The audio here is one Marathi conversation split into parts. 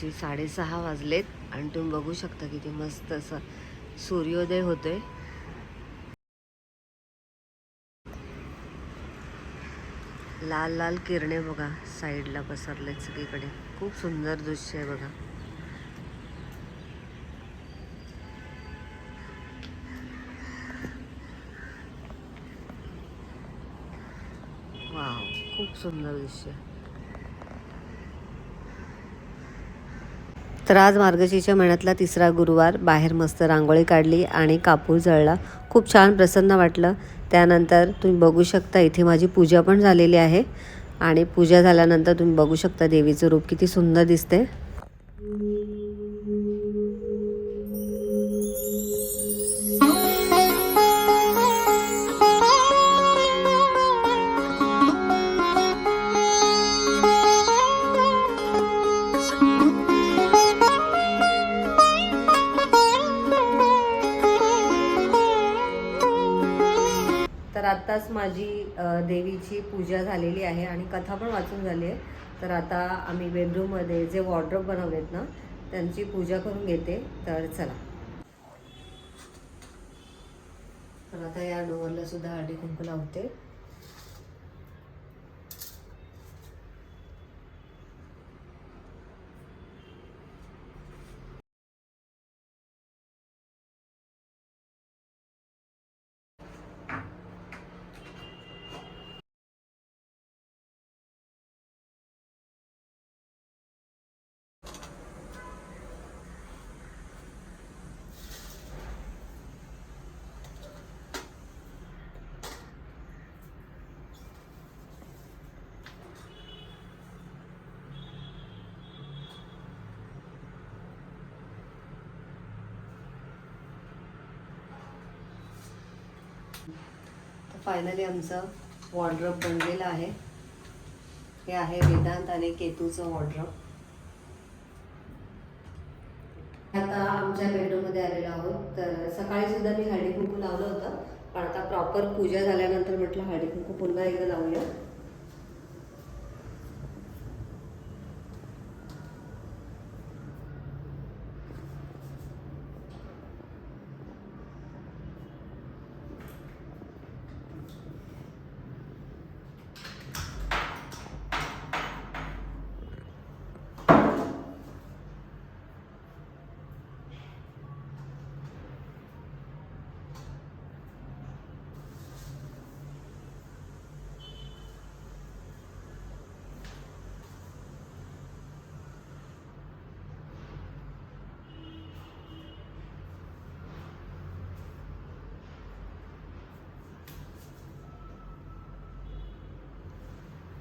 दुपारची साडेसहा वाजलेत. आणि तुम्ही बघू शकता किती मस्त असं सूर्योदय होतोय. लाल लाल किरणे बघा साईडला पसरलेत सगळीकडे. खूप सुंदर दृश्य आहे बघा. वाव खूप सुंदर दृश्य. तर आज मार्गशीर्ष महिन्यातला तिसरा गुरुवार. बाहेर मस्त रांगोळी काढली आणि कापूर जळला. खूप छान प्रसन्न वाटलं. त्यानंतर तुम्ही बघू शकता इथे माझी पूजा पण झालेली आहे. आणि पूजा झाल्यानंतर तुम्ही बघू शकता देवीचं रूप किती सुंदर दिसते आत्ताच माझी देवीची पूजा झालेली आहे आणि कथा पण वाचून झाली आहे. तर आता आम्ही बेडरूममध्ये जे वॉर्ड्रॉप बनवलेत ना त्यांची पूजा करून घेते. तर चला. तर आता या डोअरला सुद्धा हळदी कुंकू लावते. तर फायनली आमचं वॉर्ड्रॉप बनलेलं आहे. हे आहे वेदांत आणि केतूचं वॉर्ड्रॉप आता आमच्या बेडरूममध्ये आलेलो आहोत. तर सकाळी सुद्धा मी हळदी कुंकू लावलं होतं. पण आता प्रॉपर पूजा झाल्यानंतर म्हटलं हळदी कुंकू पुन्हा एकदा लावूया.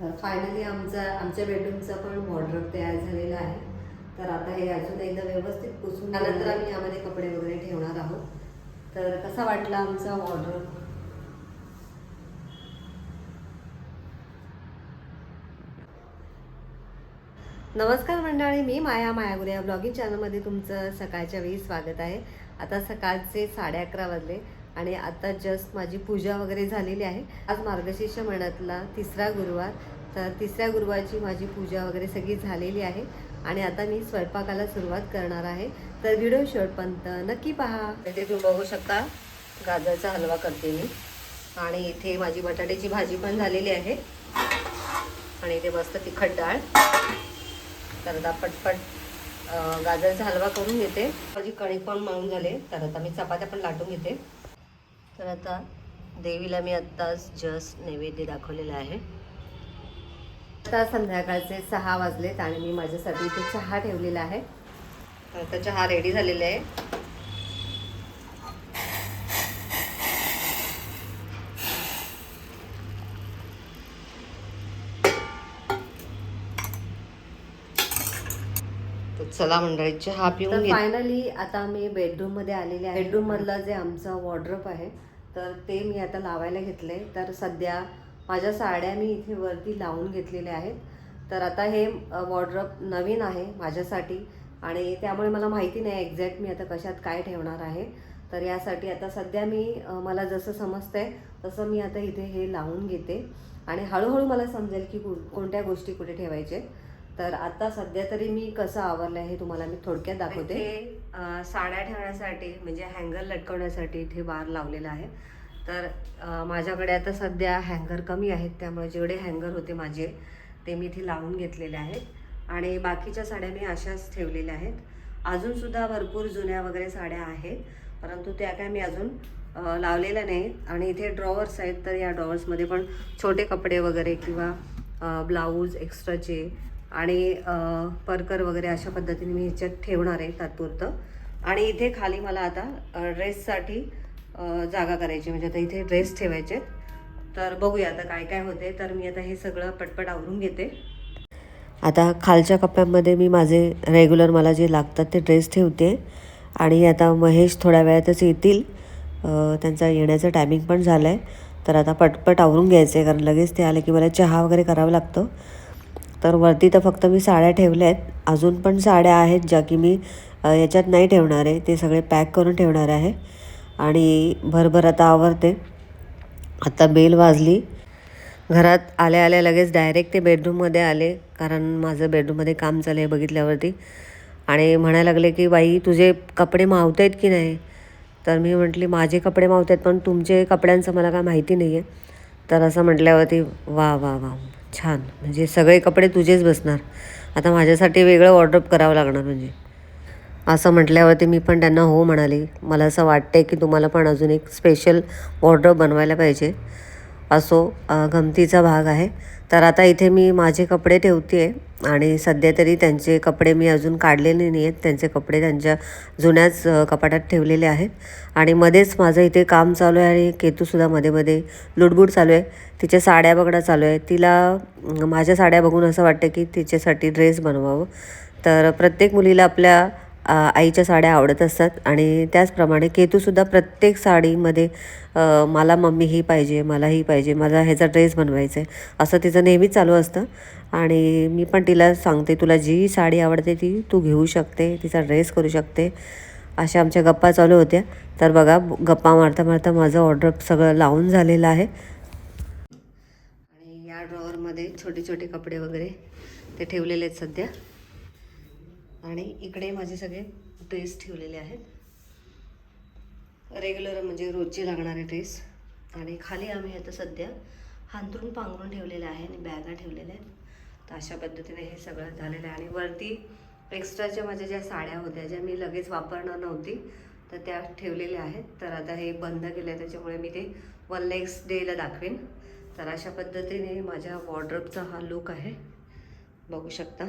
तर फायनली आमचा आमच्या बेडरूमचा पण वॉर्ड्रॉप तयार झालेला आहे. तर आता हे अजून एकदा व्यवस्थित पुसून त्यानंतर आम्ही यामध्ये कपडे वगैरे ठेवणार आहोत. तर कसा वाटला आमचा वॉर्ड्रॉप नमस्कार मंडळी मी माया मायागुरे या ब्लॉगिंग चॅनलमध्ये तुमचं सकाळच्या वेळी स्वागत आहे. आता सकाळचे साडे अकरा वाजले. आणि आता जस्ट माझी पूजा वगैरे झालेली आहे. आज मार्गशीर्ष महिन्यातला तिसरा गुरुवार. तर तिसऱ्या गुरुवारची माझी पूजा वगैरे सगळी झालेली आहे. आणि आता मी स्वयंपाकाला सुरुवात करणार आहे. तर व्हिडिओ शेवटपर्यंत नक्की पहा. इथे तुम्ही बघू शकता गाजरचा हलवा करते मी. आणि इथे माझी बटाट्याची भाजी पण झालेली आहे. आणि इथे मस्त तिखट डाळ. तर आता पटपट गाजरचा हलवा करून घेते. माझी कणिक पण मळून झाले. तर आता मी चपात्या पण लाटून घेते. तर आता देवीला मी आत्ताच जस्ट नैवेद्य दाखवलेला आहे. आता संध्याकाळचे सहा वाजलेत आणि मी माझ्यासाठी इथे चहा ठेवलेला आहे. आता चहा रेडी झालेला आहे. चला मंडळी चहा पिऊन फायनली आता मी बेडरूममध्ये आलेले आहे. बेडरूम मधलं जे आमचं वॉर्ड्रॉप आहे तर ते मी आता लावायला घेतले. तर सध्या माझ्या साड्या मी इथे वरती लावून घेतलेल्या आहेत. तर आता हे वॉर्ड्रॉप नवीन आहे माझ्यासाठी आणि त्यामुळे मला माहिती नाही एक्झॅक्ट मी आता कशात काय ठेवणार आहे. तर यासाठी आता सध्या मी मला जसं समजतंय तसं मी आता इथे हे लावून घेते. आणि हळूहळू मला समजेल की कोणत्या गोष्टी कुठे ठेवायचे. तर आता सध्या तरी मी कसं आवरलं आहे हे तुम्हाला मी थोडक्यात दाखवते. साड्या ठेवण्यासाठी म्हणजे हँगर लटकवण्यासाठी इथे बार लावलेला आहे. तर माझ्याकडे आता सध्या हँगर कमी आहेत त्यामुळे जेवढे हँगर होते माझे ते मी इथे लावून घेतलेले आहेत. आणि बाकीच्या साड्या मी अशाच ठेवलेल्या आहेत. अजूनसुद्धा भरपूर जुन्या वगैरे साड्या आहेत परंतु त्या काय मी अजून लावलेल्या नाहीत. आणि इथे ड्रॉवर्स आहेत तर या ड्रॉवर्समध्ये पण छोटे कपडे वगैरे किंवा ब्लाऊज एक्स्ट्राचे आणि परकर वगैरे अशा पद्धतीने मी ह्याच्यात ठेवणार आहे तात्पुरतं. आणि इथे खाली मला आता ड्रेससाठी जागा करायची म्हणजे आता इथे ड्रेस ठेवायचे तर बघूया आता काय काय होते. तर मी आता हे सगळं पटपट आवरून घेते. आता खालच्या कप्प्यामध्ये मी माझे रेग्युलर मला जे लागतात ते ड्रेस ठेवते. आणि आता महेश थोड्या वेळातच येतील. त्यांचा येण्याचं टायमिंग पण झालं आहे तर आता पटपट आवरून घ्यायचं आहे कारण लगेच ते आले की मला चहा वगैरे करावं लागतं. तर वरती तर फक्त मी साड्या ठेवल्या आहेत. अजून पण साड्या आहेत ज्या की मी याच्यात नाही ठेवणार आहे. ते सगळे पॅक करून ठेवणार आहे. आणि भरभर आता आवरते. आता बेल वाजली. घरात आल्या आल्या लगेच डायरेक्ट ते बेडरूममध्ये आले. कारण माझं बेडरूममध्ये काम चालू आहे बघितल्यावरती. आणि म्हणायला लागले की बाई तुझे कपडे मावत आहेत की नाही? तर मी म्हटली माझे कपडे मावत आहेत पण तुमचे कपड्यांचं मला काय माहिती नाही आहे तर असं म्हटल्यावरती वा वा वा. छान. म्हणजे सगळे कपडे तुझेच बसणार. आता माझ्यासाठी वेगळं ऑर्डर करावं लागणार म्हणजे. असं म्हटल्यावरती मी पण त्यांना हो म्हणाली. मला असं वाटते की तुम्हाला पण अजून एक स्पेशल वॉर्ड्रॉप बनवायला पाहिजे. असो गमतीचा भाग आहे. तर आता इथे मी माझे कपडे ठेवते आहे आणि सध्या तरी त्यांचे कपडे मी अजून काढलेले नाही आहेत. त्यांचे कपडे त्यांच्या जुन्याच कपाटात ठेवलेले आहेत. आणि मध्येच माझं इथे काम चालू आहे आणि केतूसुद्धा मध्ये मध्ये लुडबुड चालू आहे. तिच्या साड्या बघणं चालू आहे. तिला माझ्या साड्या बघून असं वाटतं की तिच्यासाठी ड्रेस बनवावं. तर प्रत्येक मुलीला आपल्या आईच्या साड्या आवडत असतात. आणि त्याचप्रमाणे केतूसुद्धा प्रत्येक साडीमध्ये मला मम्मी ही पाहिजे मला ही पाहिजे मला ह्याचा ड्रेस बनवायचा आहे असं तिचं नेहमीच चालू असतं. आणि मी पण तिला सांगते तुला जी साडी आवडते ती तू घेऊ शकते तिचा ड्रेस करू शकते. अशा आमच्या गप्पा चालू होत्या. तर बघा गप्पा मारता मारता माझं ऑर्डर सगळं लावून झालेलं आहे. आणि या ड्रॉवरमध्ये छोटे छोटे कपडे वगैरे ते ठेवलेले आहेत सध्या. आणि इकडे माझे सगळे ड्रेस ठेवलेले आहेत. रेग्युलर म्हणजे रोजचे लागणारे ड्रेस आणि खाली आम्ही आता सध्या हांतरून पांघरून ठेवलेलं आहे आणि बॅगा ठेवलेल्या आहेत. तर अशा पद्धतीने हे सगळं झालेलं आहे. आणि वरती एक्स्ट्राच्या माझ्या ज्या साड्या होत्या ज्या मी लगेच वापरणार नव्हती तर त्या ठेवलेल्या आहेत. तर आता हे बंद केलं आहे त्याच्यामुळे मी ते वन नेक्स्ट डेला दाखवेन. तर अशा पद्धतीने माझ्या वॉर्ड्रॉपचा हा लुक आहे. बघू शकता.